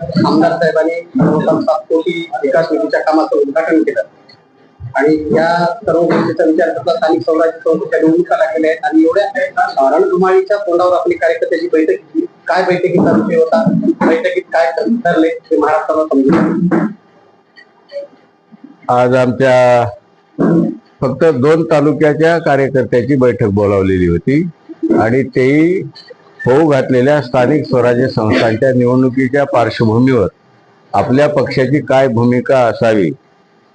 आमदार साहेबांनी जवळपास सात कोटी विकास निधीच्या कामाचं उद्घाटन केलं. आणि या सर्व गोष्टीचा विचार करता स्थानिक स्वराज्य संस्थेच्या निवडणुका लागलेल्या आहेत आणि एवढ्या रणधुमाळीच्या तोंडावर आपली कार्यकर्त्याची बैठक काय बैठकीचा विषय होता? बैठकीत काय ठरले ते महाराष्ट्राला समजून आज आमच्या फक्त दोन तालुक्याच्या कार्यकर्त्याची बैठक बोलावलेली होती आणि तेही होऊ घातलेल्या स्थानिक स्वराज्य संस्थांच्या निवडणुकीच्या पार्श्वभूमीवर आपल्या पक्षाची काय भूमिका असावी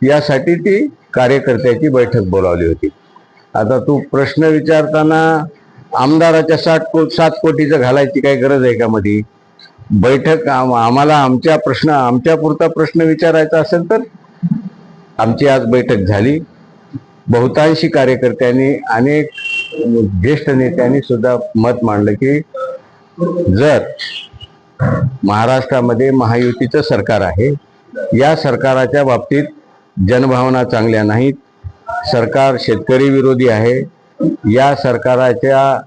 यासाठी ती कार्यकर्त्याची बैठक बोलावली होती. आता तू प्रश्न विचारताना आमदाराच्या साठ को सात कोटीचं घालायची काही गरज आहे का मध्ये बैठक आम- आम्हाला आमच्या प्रश्न आमच्या पुरता प्रश्न विचारायचा असेल तर? आमची आज बैठक झाली. बहुतांशी कार्यकर्त्यांनी अनेक ज्येष्ठ नेत्यांनी सुद्धा मत मांडलं की जर महाराष्ट्रामध्ये महायुतीचं सरकार आहे या सरकाराच्या बाबतीत जनभावना चांगल्या नाहीत सरकार शेतकरी विरोधी आहे या सरकाराच्या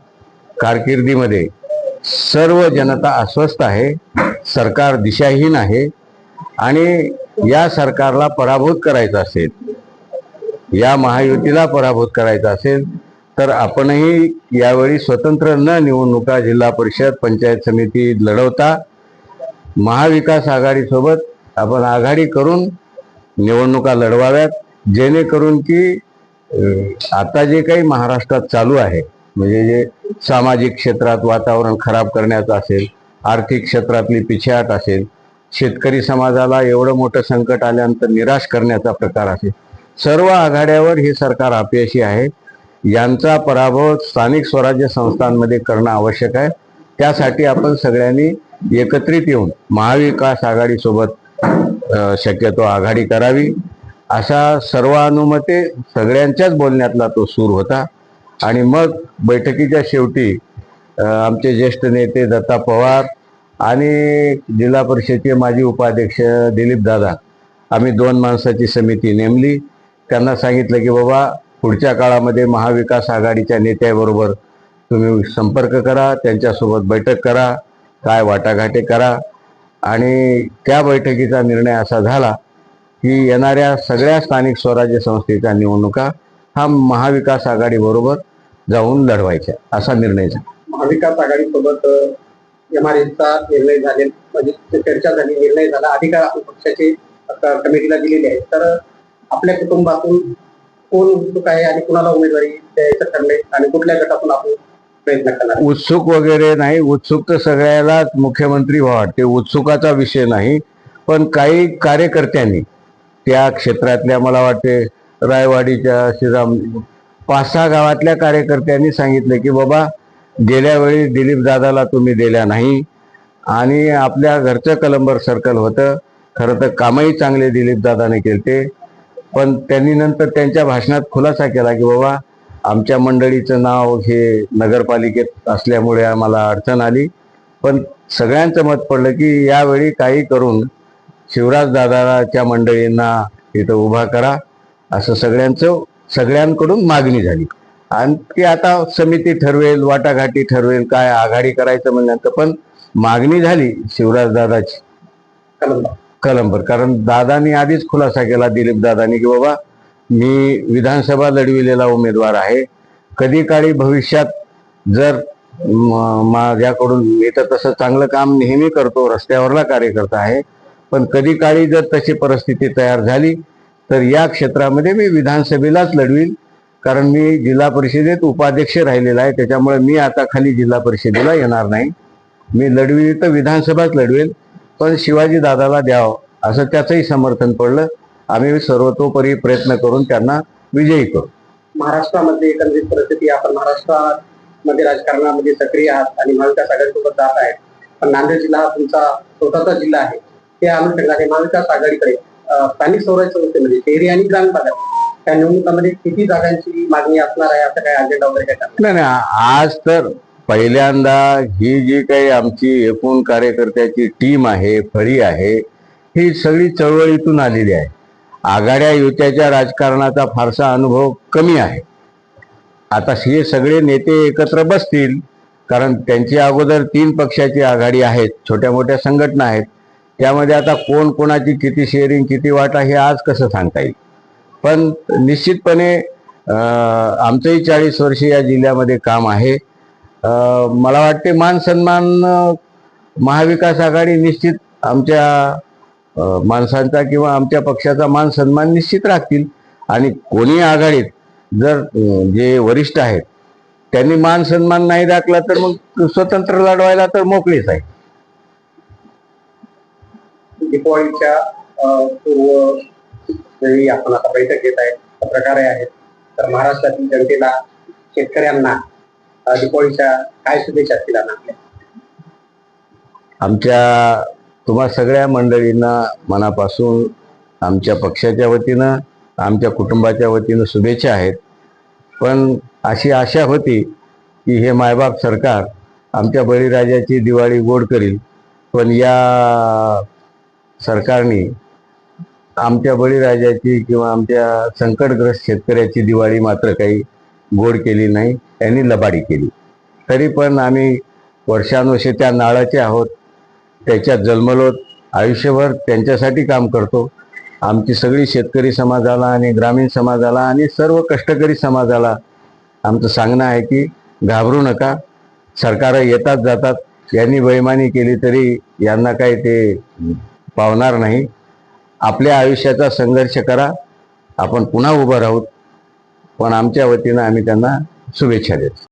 कारकिर्दीमध्ये सर्व जनता अस्वस्थ आहे सरकार दिशाहीन आहे आणि या सरकारला पराभूत करायचं असेल या महायुतीला पराभूत करायचं असेल तर आपणही यावेळी स्वतंत्र न निवडणुका जिल्हा परिषद पंचायत समिती लढवता महाविकास आघाडीसोबत आपण आघाडी करून निवडणुका लढवाव्यात जेणेकरून की आता जे काही महाराष्ट्रात चालू आहे म्हणजे जे सामाजिक क्षेत्रात वातावरण खराब करण्याचं असेल आर्थिक क्षेत्रातली पिछेहाट असेल शेतकरी समाजाला एवढं मोठं संकट आल्यानंतर निराश करण्याचा प्रकार असेल सर्व आघाड्यावर हे सरकार अपयशी आहे. यांचा पराभव स्थानिक स्वराज्य संस्थांमध्ये करणं आवश्यक आहे. त्यासाठी आपण सगळ्यांनी एकत्रित येऊन महाविकास आघाडीसोबत शक्यतो आघाडी करावी. अशा सर्वानुमते सगळ्यांच्याच बोलण्यातला तो सूर होता. आणि मग बैठकीच्या शेवटी आमचे ज्येष्ठ नेते दत्ता पवार आणि जिल्हा परिषदेचे माजी उपाध्यक्ष दिलीप दादा आम्ही दोन माणसाची समिती नेमली. त्यांना सांगितलं की बाबा पुढच्या काळामध्ये महाविकास आघाडीच्या नेत्याबरोबर तुम्ही संपर्क करा त्यांच्यासोबत बैठक करा काय वाटाघाटी करा. आणि त्या बैठकीचा निर्णय असा झाला की येणाऱ्या सगळ्या स्थानिक स्वराज्य संस्थेच्या निवडणुका हा महाविकास आघाडीबरोबर जाऊन लढवायच्या असा निर्णय झाला. महाविकास आघाडीसोबत एमआरएसचा निर्णय झाले म्हणजे चर्चा झाली निर्णय झाला. अधिकार आपण पक्षाचे आता कमिटीला दिलेले आहेत. तर आपल्या कुटुंबातून कोण उत्सुक आहे आणि कुणाला उमेदवारी द्यायचं ठरले आणि कुठल्या गटातून आपण प्रयत्न करणार? उत्सुक वगैरे नाही. उत्सुक तर सगळ्यालाच मुख्यमंत्री व्हा वाटते. उत्सुकाचा विषय नाही पण काही कार्यकर्त्यांनी त्या क्षेत्रातल्या मला वाटते रायवाडीच्या श्रीराम पाच सहा गावातल्या कार्यकर्त्यांनी सांगितलं की बाबा गेल्या वेळी दिलीप दादाला तुम्ही दिल्या नाही आणि आपल्या घरचं कलंबर सर्कल होतं. खरं तर कामही चांगले दिलीप दादाने केले पण त्यांनी नंतर त्यांच्या भाषणात खुलासा केला की बाबा आमच्या मंडळीचं नाव हे नगरपालिकेत असल्यामुळे आम्हाला अडचण आली. पण सगळ्यांचं मत पडलं की यावेळी काही करून शिवराज दादाच्या मंडळींना इथं उभा करा. असं सगळ्यांचं सगळ्यांकडून मागणी झाली. आणि ती आता समिती ठरवेल वाटाघाटी ठरवेल काय आघाडी करायचं म्हणल्यानंतर पण मागणी झाली शिवराज दादाची. कलमभर कारण दादानी आधीच खुलासा केला दिलीप दादानी की बाबा मी विधानसभा लढविलेला उमेदवार आहे. कधी काळी भविष्यात जर म- माझ्याकडून मी तर तसं चांगलं काम नेहमी करतो रस्त्यावरला कार्यकर्ता आहे पण कधी काळी जर तशी परिस्थिती तयार झाली तर या क्षेत्रामध्ये मी विधानसभेलाच लढवील. कारण मी जिल्हा परिषदेत उपाध्यक्ष राहिलेला आहे त्याच्यामुळे मी आता खाली जिल्हा परिषदेला येणार नाही. मी लढवी तर विधानसभाच लढवेल. पण शिवाजी दादाला द्यावं असं त्याचंही समर्थन पडलं. आम्ही सर्वतोपरी प्रयत्न करून त्यांना विजयी करू. महाराष्ट्रामध्ये एकंदरीत परिस्थिती आपण महाराष्ट्रामध्ये राजकारणामध्ये सक्रिय आहात आणि महाविकास आघाडीसोबत जात आहे पण नांदेड जिल्हा हा तुमचा स्वतःचा जिल्हा आहे. त्या अनुषंगाने महाविकास आघाडीकडे स्थानिक स्वराज्य संस्थेमध्ये शहरी आणि ग्रामीण भागात त्या निवडणुकांमध्ये किती जागांची मागणी असणार आहे? असं काही अजेंडा वगैरे काय नाही आज तर पहिल्यांदा ही जी काही आमची एकूण कार्यकर्त्याची टीम आहे फळी आहे ही सगळी चळवळीतून आलेली आहे. आघाड्या युत्याच्या राजकारणाचा फारसा अनुभव कमी आहे. आता हे सगळे नेते एकत्र बसतील कारण त्यांची अगोदर तीन पक्षाची आघाडी आहेत छोट्या मोठ्या संघटना आहेत. त्यामध्ये आता कोण कोणाची किती शेअरिंग किती वाटा हे आज कसं सांगता येईल? पण निश्चितपणे आमचंही चाळीस वर्ष या जिल्ह्यामध्ये काम आहे. मला वाटते मान सन्मान महाविकास आघाडी निश्चित आमच्या माणसांचा किंवा आमच्या पक्षाचा मान सन्मान निश्चित राखतील. आणि कोणी आघाडीत जर जे वरिष्ठ आहेत त्यांनी मान सन्मान नाही राखला तर मग स्वतंत्र लढवायला तर मोकळीच आहे. दीपावलीच्या पूर्व वेळी आपण आता बैठक घेत आहेत. पत्रकार आहेत. तर महाराष्ट्रातील जनतेला शेतकऱ्यांना दीपावलीच्या काय शुभेच्छा असतील आमच्या तुम्हा सगळ्या मंडळींना मनापासून आमच्या पक्षाच्या वतीनं आमच्या कुटुंबाच्या वतीनं शुभेच्छा आहेत. पण अशी आशा होती की हे मायबाप सरकार आमच्या बळीराजाची दिवाळी गोड करील. पण या सरकारने आमच्या बळीराजाची किंवा आमच्या संकटग्रस्त शेतकऱ्याची दिवाळी मात्र काही गोड केली नाही त्यांनी लबाडी केली. तरी पण आम्ही वर्षानुवर्षे त्या नाळाचे आहोत त्याच्यात जन्मलोत आयुष्यभर त्यांच्यासाठी काम करतो. आमची सगळी शेतकरी समाजाला आणि ग्रामीण समाजाला आणि सर्व कष्टकरी समाजाला आमचं सांगणं आहे की घाबरू नका. सरकार येतात जातात. यांनी बैमानी केली तरी यांना काही ते पावणार नाही. आपल्या आयुष्याचा संघर्ष करा. आपण पुन्हा उभं राहूत पण आमच्या वतीनं आम्ही त्यांना शुभेच्छा देतो.